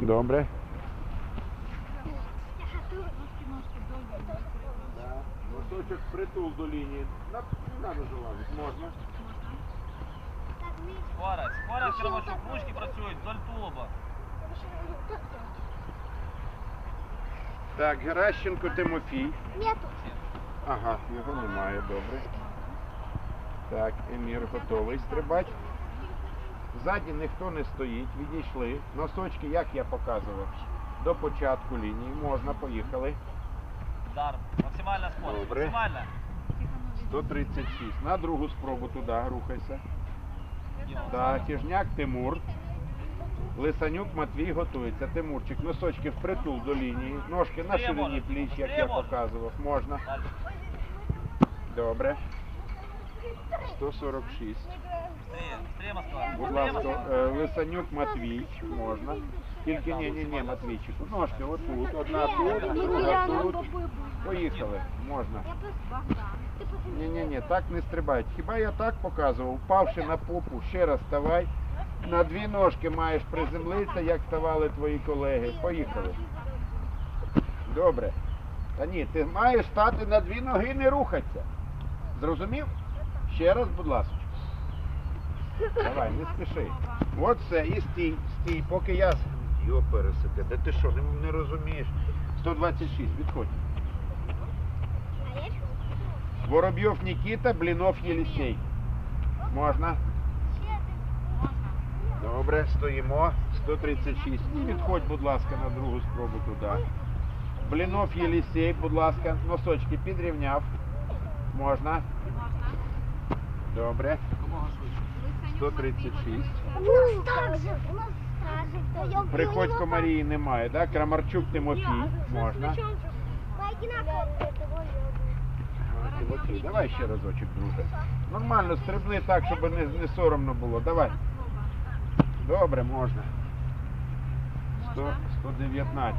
Добре. Носочок притул до лінії. Не треба залазити, можна. Скорость, скорость, Крамачук, ручки працюють вдоль тулуба. Так, Геращенко Тимофій. Нету. Ага, його немає, добре. Так, Емір готовий стрибати. Ззаді ніхто не стоїть, відійшли. Носочки, як я показував, до початку лінії. Можна, поїхали. Удар. Максимальна скорость. Добре. Максимальна. 136. На другу спробу туди рухайся. Діма. Так, Хижняк Тимур. Лисанюк Матвій готується. Тимурчик, носочки впритул до лінії. Ножки на ширині пліч, як я показував. Можна. Добре. 146. Быстрее, быстрее, Москва. Будь Быстрее, ласка, Москва. е, Лисанюк Матвій, можна. Тільки ні, ні, ні, Матвійчику. Ножки отут, одна тут, друга тут. Поїхали, можна. Я просто Богдан. Ти Ні, ні, ні, так не стрибають. Хіба я так показував? Впавши на попу, ще раз ставай. На дві ножки маєш приземлитися, як ставали твої колеги. Поїхали. Добре. Та ні, ти маєш стати на дві ноги і не рухатися. Зрозумів? Ще раз, будь ласка. Давай, не спіши. От все, і стій, стій, поки я. Йо, пересике, де ти що, не, не розумієш? 126, відходь. Воробйов Нікіта, Блінов Єлісей. Можна? Добре, стоїмо. 136. І відходь, будь ласка, на другу спробу туди. Блінов Єлісей, будь ласка, носочки підрівняв. Можна? Добре. 136. У нас так. У нас так же. Приходько Марії немає, так? Крамарчук Тимофій. Можна? Тимофій, давай ще разочок, друже. Нормально, стрибни так, щоб не, не соромно було. Давай. Добре, можна. 100, 119.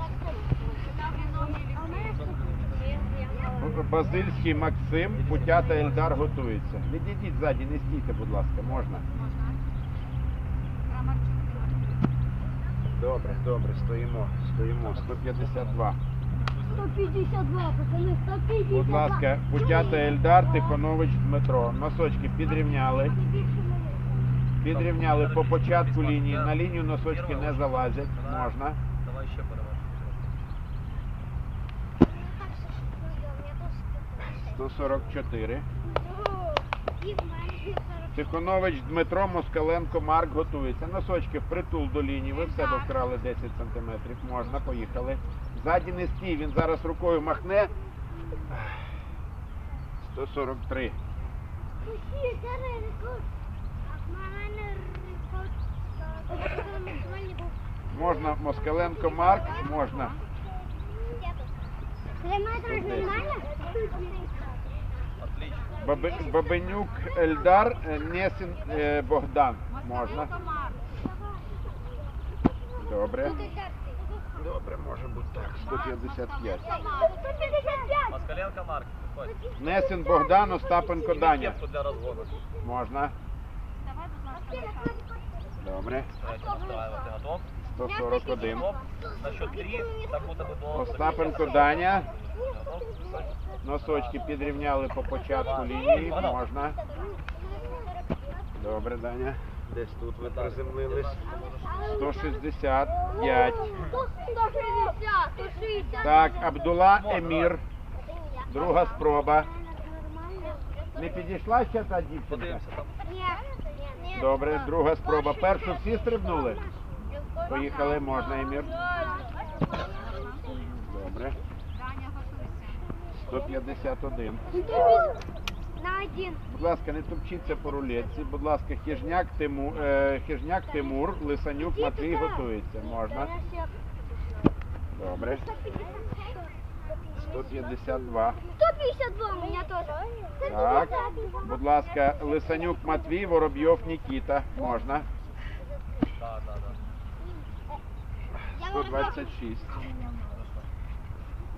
Базильський Максим, Путята Ельдар готується. Відійдіть ззаді, не стійте, будь ласка, можна. Добре, добре, стоїмо, стоїмо. 152. 152, пацани, 152. Будь ласка, Путята Ельдар, Тихонович Дмитро. Носочки підрівняли. Підрівняли по початку лінії. На лінію носочки не залазять. Можна. Давай ще перевернемо. 144. Тихонович Дмитро, Москаленко, Марк готується. Носочки впритул до лінії. Ви в себе вкрали 10 сантиметрів. Можна, поїхали. Ззаді не стій, він зараз рукою махне. 143. Можна Москаленко, Марк, можна. Отлично. Баби- Бабенюк Ельдар, е, Несін е, Богдан. Можна. Добре. Добре, може бути так. 155. Москаленко Марк. Несін Богдан, Остапенко Даня. Кепку для розгону. Можна. Добре. Давайте настраивати. Готов? 141. На счет три, так будто бы. Остапенко Даня. Носочки підрівняли по початку лінії. Можна. Добре, Даня. Десь тут ви приземлились. 165. Так, Абдула Емір. Друга спроба. Не підійшла ще та дівчинка? Добре, друга спроба. Першу всі стрибнули? Поїхали, можна, Емір. Добре. 151. На один. Будь ласка, не топчіться по рулетці. Будь ласка, Хижняк Тимур, е, Хижняк Тимур, Лисанюк Матвій готується. Можна. Добре. 152. 152 у меня тоже. Так. Будь ласка, Лисанюк Матвій, Воробйов Нікіта. Можна. Да, да, да. 126.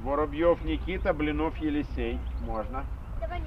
Воробйов Никита, Блинов Елисей. Можно. Давай.